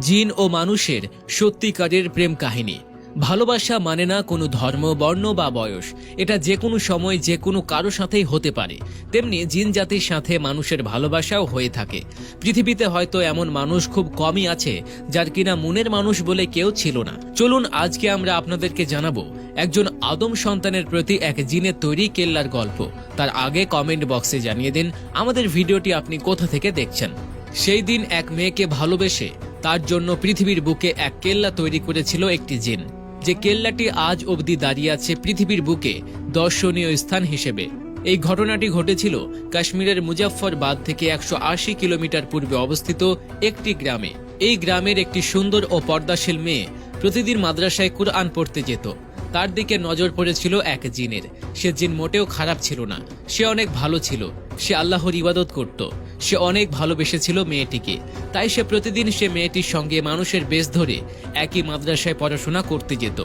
জিন ও মানুষের সত্যিকারের প্রেম কাহিনী। ভালোবাসা মানে না কোনো ধর্ম, বর্ণ বা বয়স। এটা যে কোনো সময় যে কোনো কারও সাথেই হতে পারে। তেমনি জিন জাতির সাথে মানুষের ভালোবাসাও হয়ে থাকে। পৃথিবীতে হয়তো এমন মানুষ খুব কমই আছে, যার কিনা মনের মানুষ বলে কেউ ছিল না। চলুন আজকে আমরা আপনাদেরকে জানাব একজন আদম সন্তানের প্রতি এক জিনের তৈরি কেল্লার গল্প। তার আগে কমেন্ট বক্সে জানিয়ে দিন, আমাদের ভিডিওটি আপনি কোথা থেকে দেখছেন? সেই দিন এক মেয়েকে ভালোবেসে তার জন্য পৃথিবীর বুকে এক কেল্লা তৈরি করেছিল একটি জিন। যে কেল্লাটি আজ অবধি দাঁড়িয়ে আছে পৃথিবীর বুকে দর্শনীয় স্থান হিসেবে। এই ঘটনাটি ঘটেছিল কাশ্মীরের মুজাফফরবাদ থেকে একশো আশি কিলোমিটার পূর্বে অবস্থিত একটি গ্রামে। এই গ্রামের একটি সুন্দর ও পর্দাশীল মেয়ে প্রতিদিন মাদ্রাসায় কুরআন পড়তে যেত। তার দিকে নজর পড়েছিল এক জিনের। সে জিন মোটেও খারাপ ছিল না। সে অনেক ভালো ছিল। সে আল্লাহর ইবাদত করত। সে অনেক ভালোবেসেছিল মেয়েটিকে। তাই সে প্রতিদিন সে মেয়েটির সঙ্গে মানুষের বেশ ধরে একই মাদ্রাসায় পড়াশোনা করতে যেত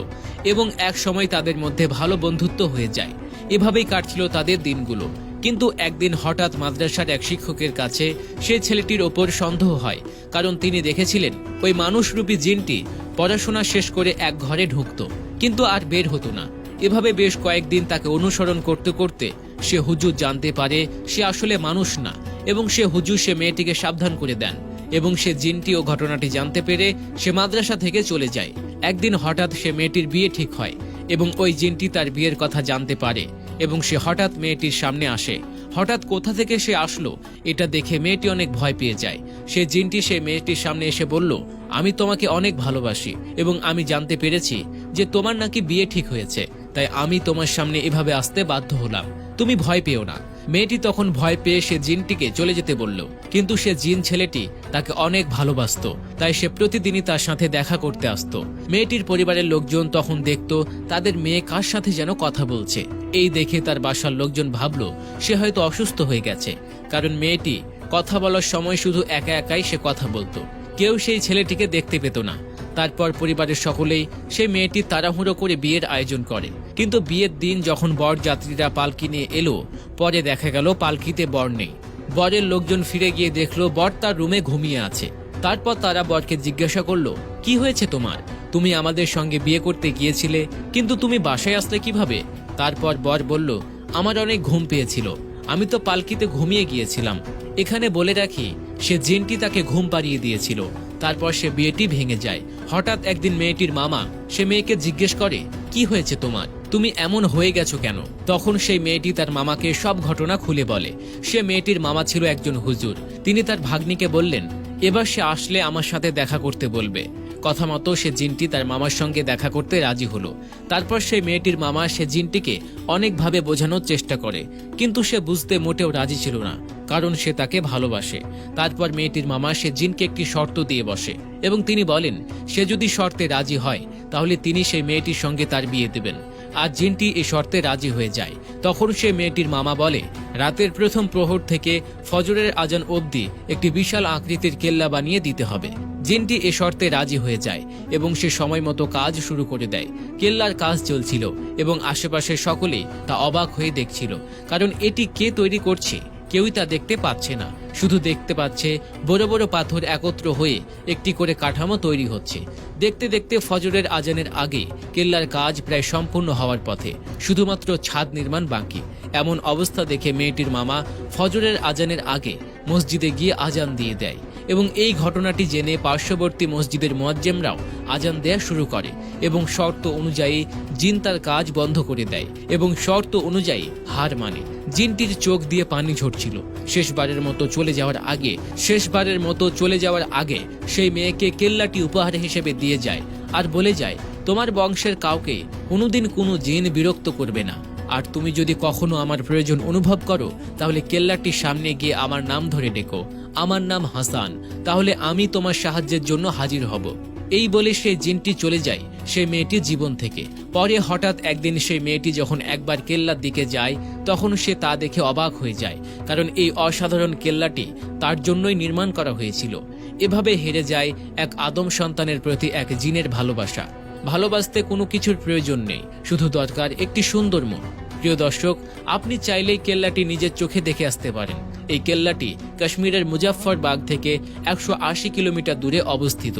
এবং এক সময় তাদের মধ্যে ভালো বন্ধুত্ব হয়ে যায়। এভাবেই কাটছিল তাদের দিনগুলো। কিন্তু একদিন হঠাৎ মাদ্রাসার এক শিক্ষকের কাছে সে ছেলেটির ওপর সন্দেহ হয়, কারণ তিনি দেখেছিলেন ওই মানুষরূপী জিনটি পড়াশোনা শেষ করে এক ঘরে ঢুকতো, কিন্তু আর বের হতো না। এভাবে বেশ কয়েকদিন তাকে অনুসরণ করতে করতে সে হুজুর জানতে পারে সে আসলে মানুষ না। এবং সে হুজুর সে মেয়েটিকে সাবধান করে দেন এবং সে জিনটি ও ঘটনাটি জানতে পেরে সে মাদ্রাসা থেকে চলে যায়। একদিন হঠাৎ সে মেয়েটির বিয়ে ঠিক হয় এবং ওই জিনটি তার বিয়ের কথা জানতে পারে এবং সে হঠাৎ মেয়েটির সামনে আসে। হঠাৎ কোথা থেকে সে আসলো, এটা দেখে মেয়েটি অনেক ভয় পেয়ে যায়। সে জিনটি সে মেয়েটির সামনে এসে বলল, আমি তোমাকে অনেক ভালোবাসি এবং আমি জানতে পেরেছি যে তোমার নাকি বিয়ে ঠিক হয়েছে, তাই আমি তোমার সামনে এভাবে আসতে বাধ্য হলাম। তুমি ভয় পেও না। মেয়েটি তখন ভয় পেয়ে সে জিনটিকে চলে যেতে বলল। কিন্তু সে জিন ছেলেটি তাকে অনেক ভালোবাসত, তাই সে প্রতিদিনই তার সাথে দেখা করতে আসতো। মেয়েটির পরিবারের লোকজন তখন দেখত, তাদের মেয়ে কার সাথে যেন কথা বলছে। এই দেখে তার বাসার লোকজন ভাবল, সে হয়তো অসুস্থ হয়ে গেছে। কারণ মেয়েটি কথা বলার সময় শুধু একা একাই সে কথা বলতো। কেউ সেই ছেলেটিকে দেখতে পেত না। তারপর পরিবারের সকলেই সেই মেয়েটি তাড়াহুড়ো করে বিয়ের আয়োজন করে। কিন্তু বিয়ের দিন যখন বর যাত্রীরা পালকি নিয়ে এলো, পরে দেখা গেল পালকিতে বর নেই। বরের লোকজন ফিরে গিয়ে দেখল বর তার রুমে ঘুমিয়ে আছে। তারপর তারা বরকে জিজ্ঞাসা করল, কি হয়েছে তোমার? তুমি আমাদের সঙ্গে বিয়ে করতে গিয়েছিলে, কিন্তু তুমি বাসায় আসলে কীভাবে? তারপর বর বলল, আমার অনেক ঘুম পেয়েছিল। আমি তো পালকিতে ঘুমিয়ে গিয়েছিলাম। এখানে বলে রাখি, সে জিনটি তাকে ঘুম পাড়িয়ে দিয়েছিল। তারপর সে বিয়েটি ভেঙে যায়। হঠাৎ একদিন মেয়েটির মামা সে মেয়েকে জিজ্ঞেস করে, কি হয়েছে তোমার? তুমি এমন হয়ে গেছো কেন? তখন সেই মেয়েটি তার মামাকে সব ঘটনা খুলে বলে। সে মেয়েটির মামা ছিল একজন হুজুর। তিনি তার ভাগ্নিকে বললেন, এবার সে আসলে আমার সাথে দেখা করতে বলবে। কথা মতো সে জিনটি তার মামার সঙ্গে দেখা করতে রাজি হলো। তারপর সেই মেয়েটির মামা সে জিনটিকে অনেকভাবে বোঝানোর চেষ্টা করে, কিন্তু সে বুঝতে মোটেও রাজি ছিল না। কারণ সে তাকে ভালোবাসে। তারপর মেয়েটির মামা সে জিনকে একটি শর্ত দিয়ে বসে এবং তিনি বলেন, সে যদি শর্তে রাজি হয়, তাহলে তিনি সেই মেয়েটির সঙ্গে তার বিয়ে দেবেন। আর জিনটি এই শর্তে রাজি হয়ে যায়। তখন সে মেয়েটির মামা বলে, রাতের প্রথম প্রহর থেকে ফজরের আজান অবধি একটি বিশাল আকৃতির কেল্লা বানিয়ে দিতে হবে। জিনটি এ শর্তে রাজি হয়ে যায় এবং সে সময় মতো কাজ শুরু করে দেয়। কেল্লার কাজ চলছিল এবং আশেপাশের সকলেই তা অবাক হয়ে দেখছিল। কারণ এটি কে তৈরি করছে? কেউই তা দেখতে পাচ্ছে না। শুধু দেখতে পাচ্ছে বড় বড় পাথর একত্র হয়ে একটি করে কাঠামো তৈরি হচ্ছে। দেখতে দেখতে ফজরের আজানের আগে কেল্লার কাজ প্রায় সম্পূর্ণ হওয়ার পথে। শুধুমাত্র ছাদ নির্মাণ বাকি। এমন অবস্থা দেখে মেয়েটির মামা ফজরের আজানের আগে মসজিদে গিয়ে আজান দিয়ে দেয়। এবং এই ঘটনাটি জেনে পার্শ্ববর্তী মসজিদের মোয়াজ্জেমরাও আজান দেয়া শুরু করে এবং শর্ত অনুযায়ী জিন তার কাজ বন্ধ করে দেয় এবং শর্ত অনুযায়ী হার মানে। জিনটির চোখ দিয়ে পানি ঝরছিল। শেষবারের মতো চলে যাওয়ার আগে, শেষবারের মতো চলে যাওয়ার আগে সেই মেয়েকে কেল্লাটি উপহার হিসেবে দিয়ে যায় আর বলে যায়, তোমার বংশের কাউকে কোনোদিন কোনো জিন বিরক্ত করবে না। আর তুমি যদি কখনো আমার প্রয়োজন অনুভব করো, তাহলে কেল্লাটির সামনে গিয়ে আমার নাম ধরে ডেকো। আমার নাম হাসান। তাহলে আমি তোমার সাহায্যের জন্য হাজির হব। এই বলে সে জিনটি চলে যায়, সেই মেয়েটি জীবন থেকে। পরে হঠাৎ একদিন সেই মেয়েটি যখন একবার কেল্লার দিকে যায়, তখন সে তা দেখে অবাক হয়ে যায়, কারণ এই অসাধারণ কেল্লাটি তার জন্যই নির্মাণ করা হয়েছিল। এভাবে হেরে যায় এক আদম সন্তানের প্রতি এক জিনের ভালোবাসা। ভালোবাসতে কোনো কিছুর প্রয়োজন নেই, শুধু দরকার একটি সুন্দর মন। প্রিয় দর্শক, আপনি চাইলেই কেল্লাটি নিজের চোখে দেখে আসতে পারেন। এই কেল্লাটি কাশ্মীরের মুজাফফরবাগ থেকে একশো আশি কিলোমিটার দূরে অবস্থিত।